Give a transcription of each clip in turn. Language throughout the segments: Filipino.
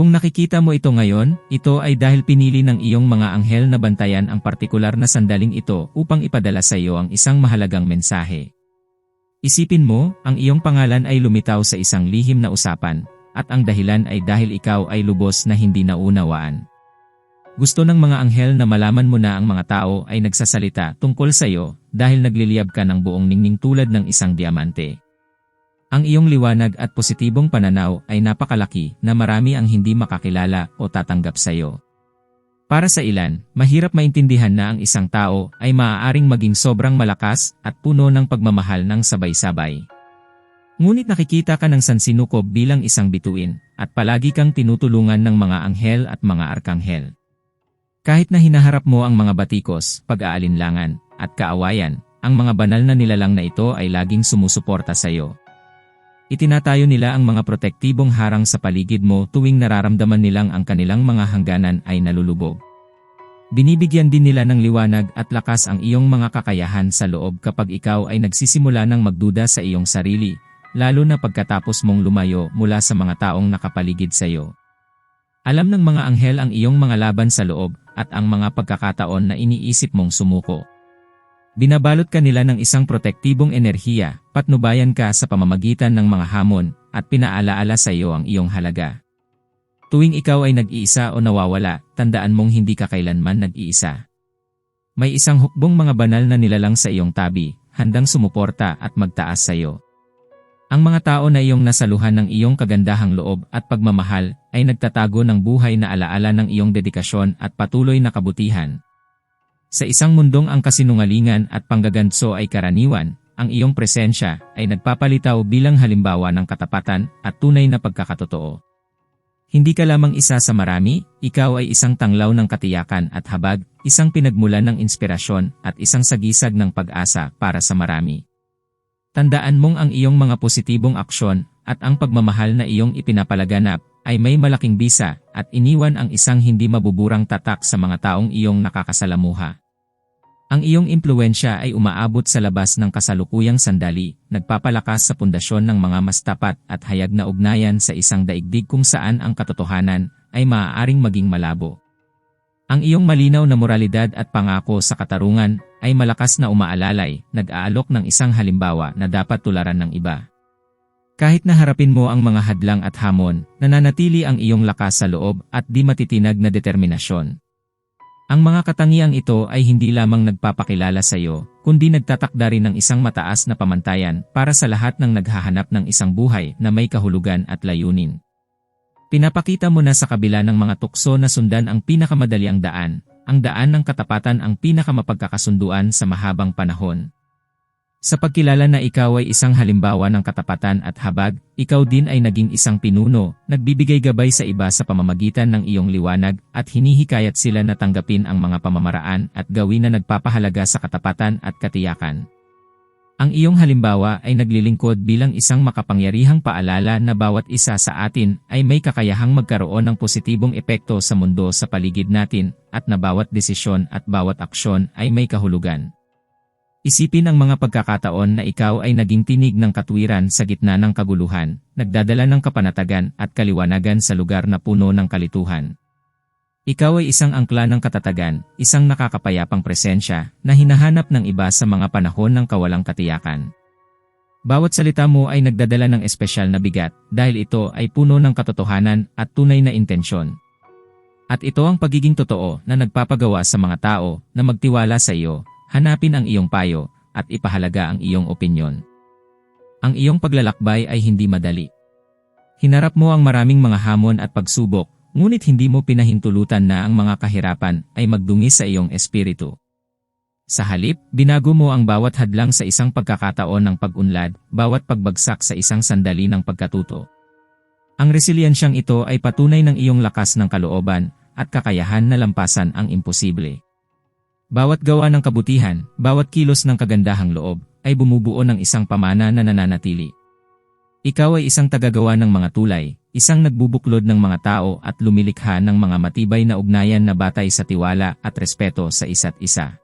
Kung nakikita mo ito ngayon, ito ay dahil pinili ng iyong mga anghel na bantayan ang partikular na sandaling ito upang ipadala sa iyo ang isang mahalagang mensahe. Isipin mo, ang iyong pangalan ay lumitaw sa isang lihim na usapan, at ang dahilan ay dahil ikaw ay lubos na hindi naunawaan. Gusto ng mga anghel na malaman mo na ang mga tao ay nagsasalita tungkol sa iyo dahil nagliliyab ka ng buong ningning tulad ng isang diamante. Ang iyong liwanag at positibong pananaw ay napakalaki na marami ang hindi makakilala o tatanggap sa iyo. Para sa ilan, mahirap maintindihan na ang isang tao ay maaaring maging sobrang malakas at puno ng pagmamahal ng sabay-sabay. Ngunit nakikita ka ng sansinukob bilang isang bituin at palagi kang tinutulungan ng mga anghel at mga arkanghel. Kahit na hinaharap mo ang mga batikos, pag-aalinlangan, at kaawayan, ang mga banal na nilalang na ito ay laging sumusuporta sa iyo. Itinatayo nila ang mga protektibong harang sa paligid mo tuwing nararamdaman nilang ang kanilang mga hangganan ay nalulubog. Binibigyan din nila ng liwanag at lakas ang iyong mga kakayahan sa loob kapag ikaw ay nagsisimula ng magduda sa iyong sarili, lalo na pagkatapos mong lumayo mula sa mga taong nakapaligid sa iyo. Alam ng mga anghel ang iyong mga laban sa loob at ang mga pagkakataon na iniisip mong sumuko. Binabalot ka nila ng isang protektibong enerhiya, patnubayan ka sa pamamagitan ng mga hamon, at pinaalaala sa iyo ang iyong halaga. Tuwing ikaw ay nag-iisa o nawawala, tandaan mong hindi ka kailanman nag-iisa. May isang hukbong mga banal na nilalang sa iyong tabi, handang sumuporta at magtaas sa iyo. Ang mga tao na iyong nasaluhan ng iyong kagandahang loob at pagmamahal ay nagtatago ng buhay na alaala ng iyong dedikasyon at patuloy na kabutihan, sa isang mundong ang kasinungalingan at panggaganso ay karaniwan, ang iyong presensya ay nagpapalitaw bilang halimbawa ng katapatan at tunay na pagkakatotoo. Hindi ka lamang isa sa marami, ikaw ay isang tanglaw ng katiyakan at habag, isang pinagmulan ng inspirasyon at isang sagisag ng pag-asa para sa marami. Tandaan mong ang iyong mga positibong aksyon at ang pagmamahal na iyong ipinapalaganap ay may malaking bisa at iniwan ang isang hindi mabuburang tatak sa mga taong iyong nakakasalamuha. Ang iyong impluensya ay umaabot sa labas ng kasalukuyang sandali, nagpapalakas sa pundasyon ng mga mas tapat at hayag na ugnayan sa isang daigdig kung saan ang katotohanan ay maaaring maging malabo. Ang iyong malinaw na moralidad at pangako sa katarungan ay malakas na umaalalay, nag-aalok ng isang halimbawa na dapat tularan ng iba. Kahit na harapin mo ang mga hadlang at hamon, nananatili ang iyong lakas sa loob at di matitinag na determinasyon. Ang mga katangiang ito ay hindi lamang nagpapakilala sa iyo, kundi nagtatakda rin ng isang mataas na pamantayan para sa lahat ng naghahanap ng isang buhay na may kahulugan at layunin. Pinapakita mo na sa kabila ng mga tukso na sundan ang pinakamadali ang daan, ang daan ng katapatan ang pinakamapagkakasunduan sa mahabang panahon. Sa pagkilala na ikaw ay isang halimbawa ng katapatan at habag, ikaw din ay naging isang pinuno, nagbibigay gabay sa iba sa pamamagitan ng iyong liwanag at hinihikayat sila na tanggapin ang mga pamamaraan at gawin na nagpapahalaga sa katapatan at katiyakan. Ang iyong halimbawa ay naglilingkod bilang isang makapangyarihang paalala na bawat isa sa atin ay may kakayahang magkaroon ng positibong epekto sa mundo sa paligid natin at na bawat desisyon at bawat aksyon ay may kahulugan. Isipin ang mga pagkakataon na ikaw ay naging tinig ng katwiran sa gitna ng kaguluhan, nagdadala ng kapanatagan at kaliwanagan sa lugar na puno ng kalituhan. Ikaw ay isang angkla ng katatagan, isang nakakapayapang presensya na hinahanap ng iba sa mga panahon ng kawalang katiyakan. Bawat salita mo ay nagdadala ng espesyal na bigat dahil ito ay puno ng katotohanan at tunay na intensyon. At ito ang pagiging totoo na nagpapagawa sa mga tao na magtiwala sa iyo Hanapin ang iyong payo at ipahalaga ang iyong opinyon. Ang iyong paglalakbay ay hindi madali. Hinarap mo ang maraming mga hamon at pagsubok, ngunit hindi mo pinahintulutan na ang mga kahirapan ay magdungi sa iyong espiritu. Sa halip, binago mo ang bawat hadlang sa isang pagkakataon ng pag-unlad, bawat pagbagsak sa isang sandali ng pagkatuto. Ang resilyensyang ito ay patunay ng iyong lakas ng kalooban at kakayahan na lampasan ang imposible. Bawat gawa ng kabutihan, bawat kilos ng kagandahang loob, ay bumubuo ng isang pamana na nananatili. Ikaw ay isang tagagawa ng mga tulay, isang nagbubuklod ng mga tao at lumilikha ng mga matibay na ugnayan na batay sa tiwala at respeto sa isa't isa.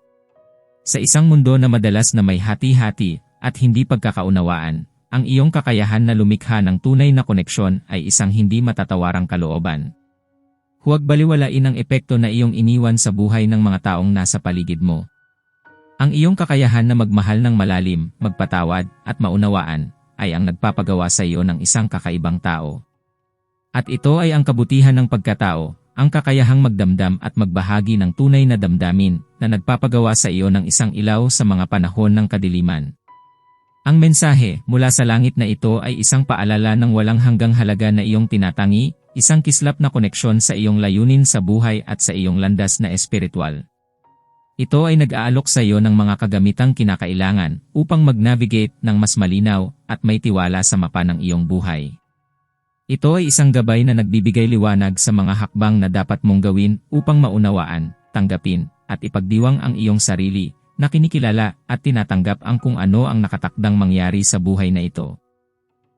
Sa isang mundo na madalas na may hati-hati at hindi pagkakaunawaan, ang iyong kakayahan na lumikha ng tunay na koneksyon ay isang hindi matatawarang kalooban. Huwag baliwalain ang epekto na iyong iniwan sa buhay ng mga taong nasa paligid mo. Ang iyong kakayahan na magmahal ng malalim, magpatawad, at maunawaan, ay ang nagpapagawa sa iyo ng isang kakaibang tao. At ito ay ang kabutihan ng pagkatao, ang kakayahang magdamdam at magbahagi ng tunay na damdamin na nagpapagawa sa iyo ng isang ilaw sa mga panahon ng kadiliman. Ang mensahe mula sa langit na ito ay isang paalala ng walang hanggang halaga na iyong tinatangi, isang kislap na koneksyon sa iyong layunin sa buhay at sa iyong landas na espiritual. Ito ay nag-aalok sa iyo ng mga kagamitang kinakailangan upang mag-navigate ng mas malinaw at may tiwala sa mapa ng iyong buhay. Ito ay isang gabay na nagbibigay liwanag sa mga hakbang na dapat mong gawin upang maunawaan, tanggapin, at ipagdiwang ang iyong sarili, na kinikilala at tinatanggap ang kung ano ang nakatakdang mangyari sa buhay na ito.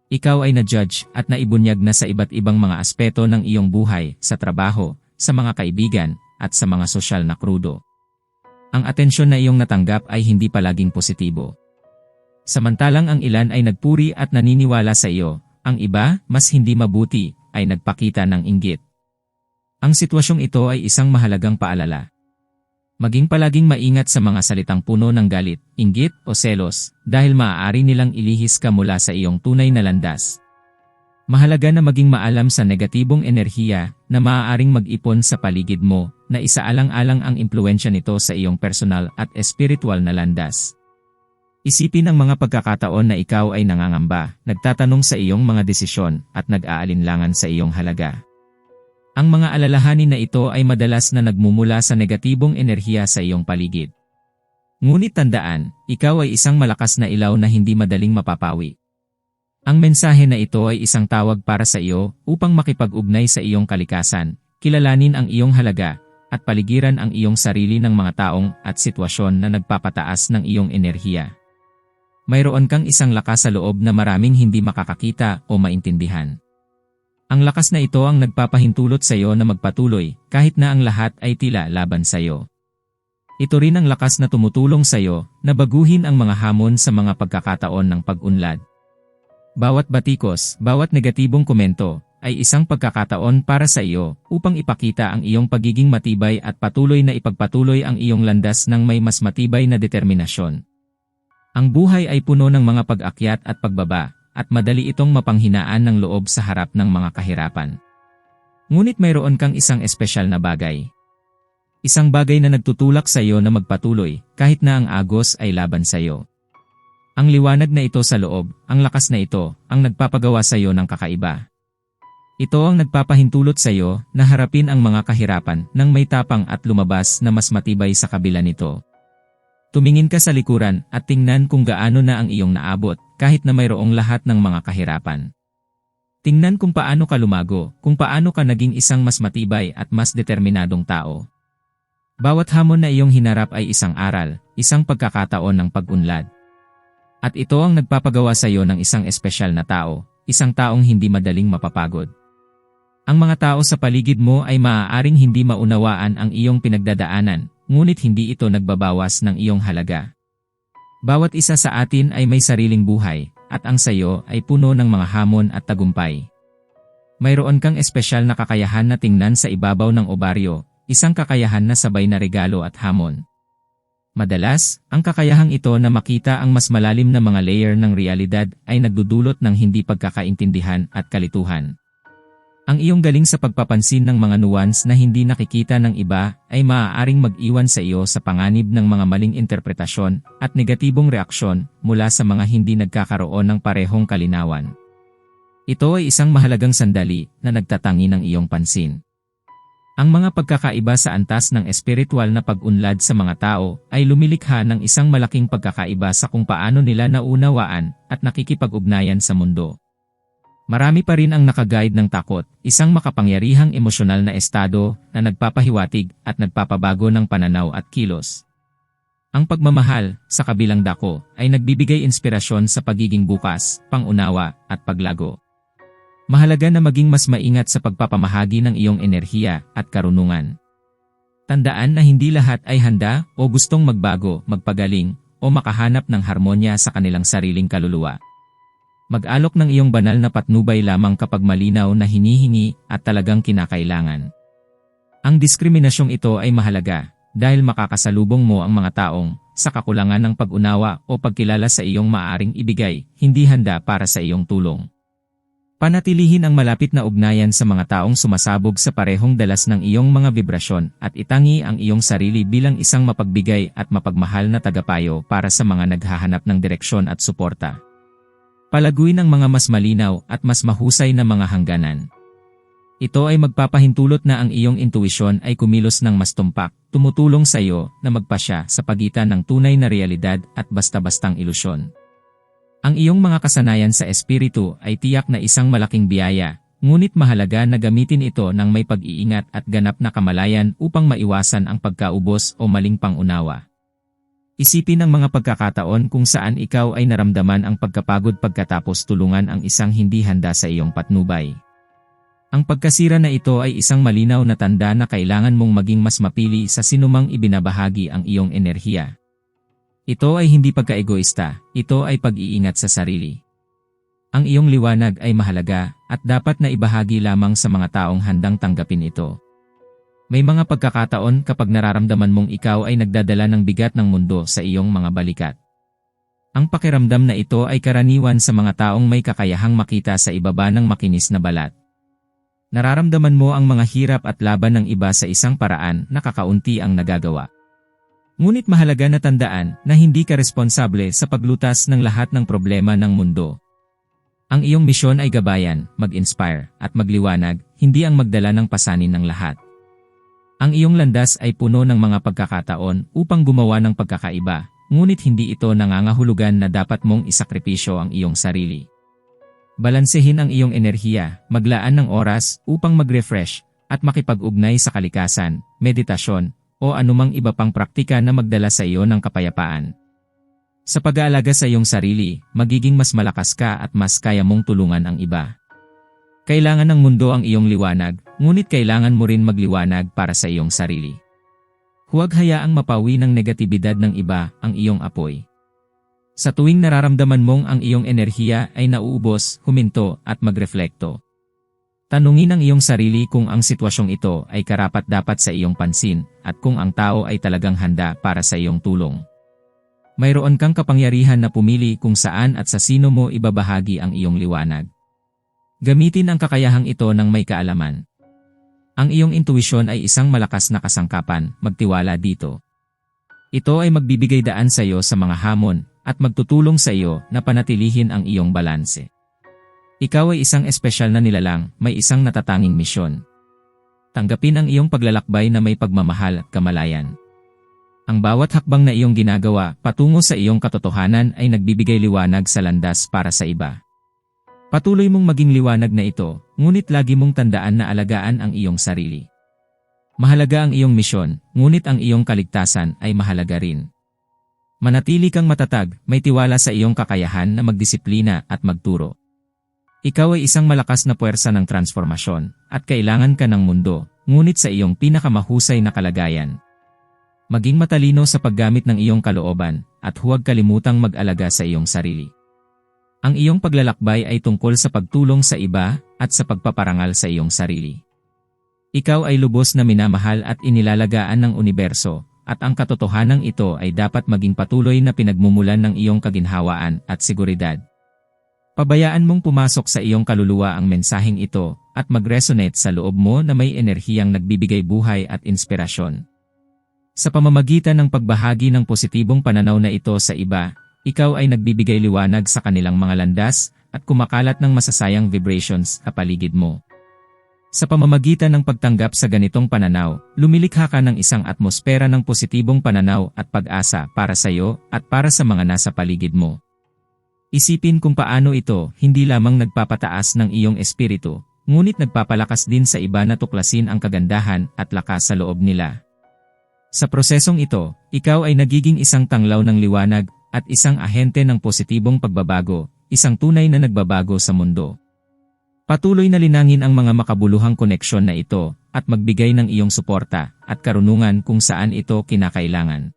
Ikaw ay na-judge at naibunyag na sa iba't ibang mga aspeto ng iyong buhay, sa trabaho, sa mga kaibigan, at sa mga sosyal na krudo. Ang atensyon na iyong natanggap ay hindi palaging positibo. Samantalang ang ilan ay nagpuri at naniniwala sa iyo, ang iba, mas hindi mabuti, ay nagpakita ng inggit. Ang sitwasyong ito ay isang mahalagang paalala. Maging palaging maingat sa mga salitang puno ng galit, inggit o selos dahil maaari nilang ilihis ka mula sa iyong tunay na landas. Mahalaga na maging maalam sa negatibong enerhiya na maaaring mag-ipon sa paligid mo na isaalang-alang ang impluensya nito sa iyong personal at espiritual na landas. Isipin ang mga pagkakataon na ikaw ay nangangamba, nagtatanong sa iyong mga desisyon at nag-aalinlangan sa iyong halaga. Ang mga alalahanin na ito ay madalas na nagmumula sa negatibong enerhiya sa iyong paligid. Ngunit tandaan, ikaw ay isang malakas na ilaw na hindi madaling mapapawi. Ang mensahe na ito ay isang tawag para sa iyo upang makipag-ugnay sa iyong kalikasan, kilalanin ang iyong halaga, at paligiran ang iyong sarili ng mga taong at sitwasyon na nagpapataas ng iyong enerhiya. Mayroon kang isang lakas sa loob na maraming hindi makakakita o maintindihan. Ang lakas na ito ang nagpapahintulot sa iyo na magpatuloy kahit na ang lahat ay tila laban sa iyo. Ito rin ang lakas na tumutulong sa iyo na baguhin ang mga hamon sa mga pagkakataon ng pag-unlad. Bawat batikos, bawat negatibong komento, ay isang pagkakataon para sa iyo upang ipakita ang iyong pagiging matibay at patuloy na ipagpatuloy ang iyong landas ng may mas matibay na determinasyon. Ang buhay ay puno ng mga pag-akyat at pagbaba, at madali itong mapanghinaan ng loob sa harap ng mga kahirapan. Ngunit mayroon kang isang espesyal na bagay. Isang bagay na nagtutulak sa iyo na magpatuloy kahit na ang agos ay laban sa iyo. Ang liwanag na ito sa loob, ang lakas na ito, ang nagpapagawa sa iyo ng kakaiba. Ito ang nagpapahintulot sa iyo na harapin ang mga kahirapan ng may tapang at lumabas na mas matibay sa kabila nito. Tumingin ka sa likuran at tingnan kung gaano na ang iyong naabot kahit na mayroong lahat ng mga kahirapan. Tingnan kung paano ka lumago, kung paano ka naging isang mas matibay at mas determinadong tao. Bawat hamon na iyong hinarap ay isang aral, isang pagkakataon ng pag-unlad. At ito ang nagpapagawa sa iyo ng isang espesyal na tao, isang taong hindi madaling mapapagod. Ang mga tao sa paligid mo ay maaaring hindi maunawaan ang iyong pinagdadaanan, ngunit hindi ito nagbabawas ng iyong halaga. Bawat isa sa atin ay may sariling buhay, at ang sayo ay puno ng mga hamon at tagumpay. Mayroon kang espesyal na kakayahan na tingnan sa ibabaw ng obaryo, isang kakayahan na sabay na regalo at hamon. Madalas, ang kakayahang ito na makita ang mas malalim na mga layer ng realidad ay nagdudulot ng hindi pagkakaintindihan at kalituhan. Ang iyong galing sa pagpapansin ng mga nuance na hindi nakikita ng iba ay maaaring mag-iwan sa iyo sa panganib ng mga maling interpretasyon at negatibong reaksyon mula sa mga hindi nagkakaroon ng parehong kalinawan. Ito ay isang mahalagang sandali na nagtatangi ng iyong pansin. Ang mga pagkakaiba sa antas ng espiritual na pag-unlad sa mga tao ay lumilikha ng isang malaking pagkakaiba sa kung paano nila naunawaan at nakikipag-ugnayan sa mundo. Marami pa rin ang nakaguide ng takot, isang makapangyarihang emosyonal na estado na nagpapahiwatig at nagpapabago ng pananaw at kilos. Ang pagmamahal, sa kabilang dako, ay nagbibigay inspirasyon sa pagiging bukas, pangunawa, at paglago. Mahalaga na maging mas maingat sa pagpapamahagi ng iyong enerhiya at karunungan. Tandaan na hindi lahat ay handa o gustong magbago, magpagaling, o makahanap ng harmonya sa kanilang sariling kaluluwa. Mag-alok ng iyong banal na patnubay lamang kapag malinaw na hinihingi at talagang kinakailangan. Ang diskriminasyong ito ay mahalaga dahil makakasalubong mo ang mga taong sa kakulangan ng pag-unawa o pagkilala sa iyong maaring ibigay, hindi handa para sa iyong tulong. Panatilihin ang malapit na ugnayan sa mga taong sumasabog sa parehong dalas ng iyong mga vibrasyon at itangi ang iyong sarili bilang isang mapagbigay at mapagmahal na tagapayo para sa mga naghahanap ng direksyon at suporta. Palaguin ang mga mas malinaw at mas mahusay na mga hangganan. Ito ay magpapahintulot na ang iyong intuisyon ay kumilos ng mas tumpak, tumutulong sa iyo na magpasya sa pagitan ng tunay na realidad at basta-bastang ilusyon. Ang iyong mga kasanayan sa espiritu ay tiyak na isang malaking biyaya, ngunit mahalaga na gamitin ito ng may pag-iingat at ganap na kamalayan upang maiwasan ang pagkaubos o maling pangunawa. Isipin ang mga pagkakataon kung saan ikaw ay naramdaman ang pagkapagod pagkatapos tulungan ang isang hindi handa sa iyong patnubay. Ang pagkasira na ito ay isang malinaw na tanda na kailangan mong maging mas mapili sa sinumang ibinabahagi ang iyong enerhiya. Ito ay hindi pagkaegoista, ito ay pag-iingat sa sarili. Ang iyong liwanag ay mahalaga at dapat na ibahagi lamang sa mga taong handang tanggapin ito. May mga pagkakataon kapag nararamdaman mong ikaw ay nagdadala ng bigat ng mundo sa iyong mga balikat. Ang pakiramdam na ito ay karaniwan sa mga taong may kakayahang makita sa ibaba ng makinis na balat. Nararamdaman mo ang mga hirap at laban ng iba sa isang paraan na kakaunti ang nagagawa. Ngunit mahalaga na tandaan na hindi ka responsable sa paglutas ng lahat ng problema ng mundo. Ang iyong misyon ay gabayan, mag-inspire, at magliwanag, hindi ang magdala ng pasanin ng lahat. Ang iyong landas ay puno ng mga pagkakataon upang gumawa ng pagkakaiba, ngunit hindi ito nangangahulugan na dapat mong isakripisyo ang iyong sarili. Balansehin ang iyong enerhiya, maglaan ng oras upang mag-refresh, at makipag-ugnay sa kalikasan, meditasyon, o anumang iba pang praktika na magdala sa iyo ng kapayapaan. Sa pag-aalaga sa iyong sarili, magiging mas malakas ka at mas kaya mong tulungan ang iba. Kailangan ng mundo ang iyong liwanag, ngunit kailangan mo rin magliwanag para sa iyong sarili. Huwag hayaang mapawi ng negatibidad ng iba ang iyong apoy. Sa tuwing nararamdaman mong ang iyong enerhiya ay nauubos, huminto at magreflekto. Tanungin ang iyong sarili kung ang sitwasyong ito ay karapat-dapat sa iyong pansin at kung ang tao ay talagang handa para sa iyong tulong. Mayroon kang kapangyarihan na pumili kung saan at sa sino mo ibabahagi ang iyong liwanag. Gamitin ang kakayahang ito ng may kaalaman. Ang iyong intuisyon ay isang malakas na kasangkapan, magtiwala dito. Ito ay magbibigay daan sa iyo sa mga hamon at magtutulong sa iyo na panatilihin ang iyong balanse. Ikaw ay isang espesyal na nilalang, may isang natatanging misyon. Tanggapin ang iyong paglalakbay na may pagmamahal at kamalayan. Ang bawat hakbang na iyong ginagawa patungo sa iyong katotohanan ay nagbibigay liwanag sa landas para sa iba. Patuloy mong maging liwanag na ito, ngunit lagi mong tandaan na alagaan ang iyong sarili. Mahalaga ang iyong misyon, ngunit ang iyong kaligtasan ay mahalaga rin. Manatili kang matatag, may tiwala sa iyong kakayahan na magdisiplina at magturo. Ikaw ay isang malakas na puwersa ng transformasyon, at kailangan ka ng mundo, ngunit sa iyong pinakamahusay na kalagayan. Maging matalino sa paggamit ng iyong kalooban, at huwag kalimutang mag-alaga sa iyong sarili. Ang iyong paglalakbay ay tungkol sa pagtulong sa iba at sa pagpaparangal sa iyong sarili. Ikaw ay lubos na minamahal at inilalagaan ng universo, at ang katotohanan ito ay dapat maging patuloy na pinagmumulan ng iyong kaginhawaan at seguridad. Pabayaan mong pumasok sa iyong kaluluwa ang mensaheng ito at mag-resonate sa loob mo na may enerhiyang nagbibigay buhay at inspirasyon. Sa pamamagitan ng pagbahagi ng positibong pananaw na ito sa iba, ikaw ay nagbibigay liwanag sa kanilang mga landas at kumakalat ng masasayang vibrations sa paligid mo. Sa pamamagitan ng pagtanggap sa ganitong pananaw, lumilikha ka ng isang atmosfera ng positibong pananaw at pag-asa para sa iyo at para sa mga nasa paligid mo. Isipin kung paano ito hindi lamang nagpapataas ng iyong espiritu, ngunit nagpapalakas din sa iba na tuklasin ang kagandahan at lakas sa loob nila. Sa prosesong ito, ikaw ay nagiging isang tanglaw ng liwanag at isang ahente ng positibong pagbabago, isang tunay na nagbabago sa mundo. Patuloy na linangin ang mga makabuluhang koneksyon na ito at magbigay ng iyong suporta at karunungan kung saan ito kinakailangan.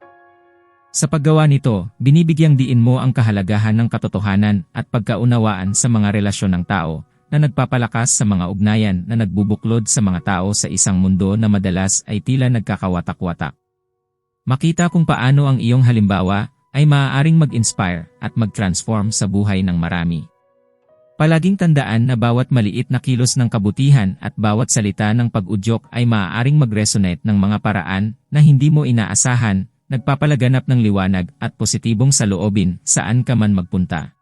Sa paggawa nito, binibigyang diin mo ang kahalagahan ng katotohanan at pagkaunawaan sa mga relasyon ng tao, na nagpapalakas sa mga ugnayan na nagbubuklod sa mga tao sa isang mundo na madalas ay tila nagkakawatak-watak. Makita kung paano ang iyong halimbawa ay maaaring mag-inspire at mag-transform sa buhay ng marami. Palaging tandaan na bawat maliit na kilos ng kabutihan at bawat salita ng pag-udyok ay maaaring mag-resonate ng mga paraan na hindi mo inaasahan, nagpapalaganap ng liwanag at positibong saloobin saan ka man magpunta.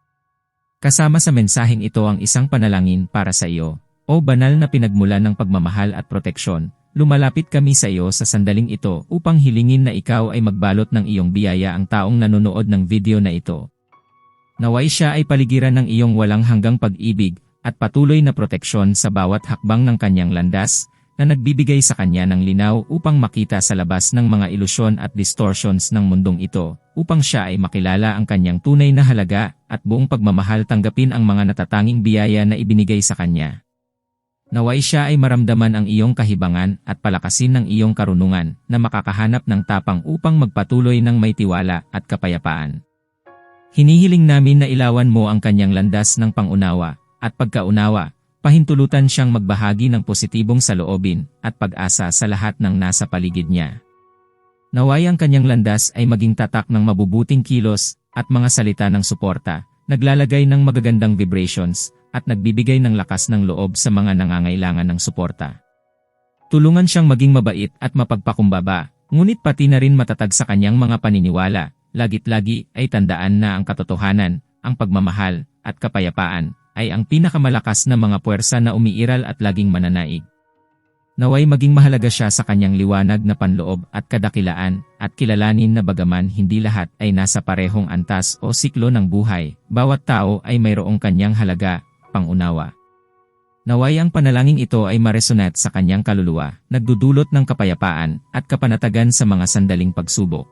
Kasama sa mensaheng ito ang isang panalangin para sa iyo, o banal na pinagmulan ng pagmamahal at proteksyon, lumalapit kami sa iyo sa sandaling ito upang hilingin na ikaw ay magbalot ng iyong biyaya ang taong nanonood ng video na ito. Naway siya ay paligiran ng iyong walang hanggang pag-ibig at patuloy na proteksyon sa bawat hakbang ng kanyang landas na nagbibigay sa kanya ng linaw upang makita sa labas ng mga ilusyon at distortions ng mundong ito upang siya ay makilala ang kanyang tunay na halaga at buong pagmamahal tanggapin ang mga natatanging biyaya na ibinigay sa kanya. Naway siya ay maramdaman ang iyong kahibangan at palakasin ng iyong karunungan na makakahanap ng tapang upang magpatuloy ng may tiwala at kapayapaan. Hinihiling namin na ilawan mo ang kanyang landas ng pangunawa at pagkaunawa, pahintulutan siyang magbahagi ng positibong saloobin at pag-asa sa lahat ng nasa paligid niya. Naway ang kanyang landas ay maging tatak ng mabubuting kilos at mga salita ng suporta, naglalagay ng magagandang vibrations at nagbibigay ng lakas ng loob sa mga nangangailangan ng suporta. Tulungan siyang maging mabait at mapagpakumbaba, ngunit pati na rin matatag sa kanyang mga paniniwala lagit-lagi ay tandaan na ang katotohanan, ang pagmamahal, at kapayapaan, ay ang pinakamalakas na mga puwersa na umiiral at laging mananaig. Naway maging mahalaga siya sa kanyang liwanag na panloob at kadakilaan, at kilalanin na bagaman hindi lahat ay nasa parehong antas o siklo ng buhay, bawat tao ay mayroong kanyang halaga, pangunawa. Naway ang panalangin ito ay maresonate sa kanyang kaluluwa, nagdudulot ng kapayapaan at kapanatagan sa mga sandaling pagsubok.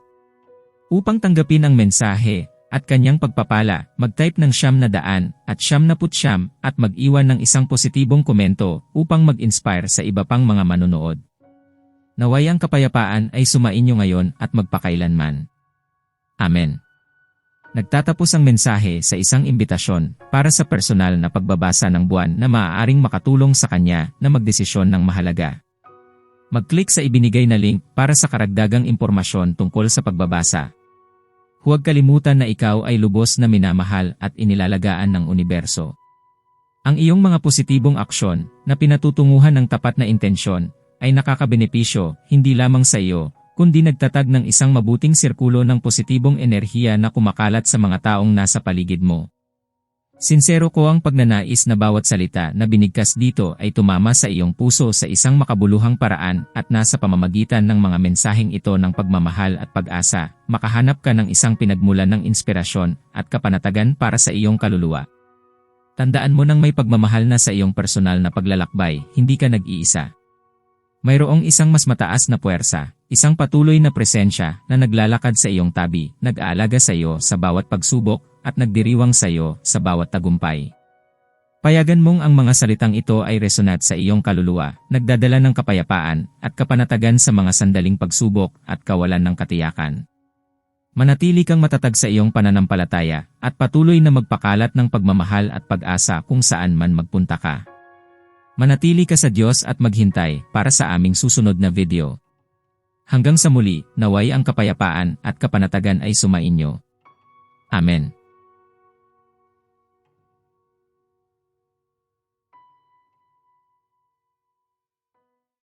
Upang tanggapin ang mensahe at kanyang pagpapala, mag-type ng siyam na daan at siyam na putsyam at mag-iwan ng isang positibong komento upang mag-inspire sa iba pang mga manonood. Naway ang kapayapaan ay sumainyo ngayon at magpakailanman. Amen. Nagtatapos ang mensahe sa isang imbitasyon para sa personal na pagbabasa ng buwan na maaaring makatulong sa kanya na magdesisyon ng mahalaga. Mag-click sa ibinigay na link para sa karagdagang impormasyon tungkol sa pagbabasa. Huwag kalimutan na ikaw ay lubos na minamahal at inilalagaan ng universo. Ang iyong mga positibong aksyon na pinatutunguhan ng tapat na intensyon ay nakakabenepisyo hindi lamang sa iyo, kundi nagtatag ng isang mabuting sirkulo ng positibong enerhiya na kumakalat sa mga taong nasa paligid mo. Sinsero ko ang pagnanais na bawat salita na binigkas dito ay tumama sa iyong puso sa isang makabuluhang paraan at nasa pamamagitan ng mga mensaheng ito ng pagmamahal at pag-asa, makahanap ka ng isang pinagmulan ng inspirasyon at kapanatagan para sa iyong kaluluwa. Tandaan mo nang may pagmamahal na sa iyong personal na paglalakbay, hindi ka nag-iisa. Mayroong isang mas mataas na puwersa, isang patuloy na presensya na naglalakad sa iyong tabi, nag-aalaga sa iyo sa bawat pagsubok at nagdiriwang sa iyo sa bawat tagumpay. Payagan mong ang mga salitang ito ay resonate sa iyong kaluluwa, nagdadala ng kapayapaan at kapanatagan sa mga sandaling pagsubok at kawalan ng katiyakan. Manatili kang matatag sa iyong pananampalataya at patuloy na magpakalat ng pagmamahal at pag-asa kung saan man magpunta ka. Manatili ka sa Diyos at maghintay para sa aming susunod na video. Hanggang sa muli, naway ang kapayapaan at kapanatagan ay sumainyo. Amen.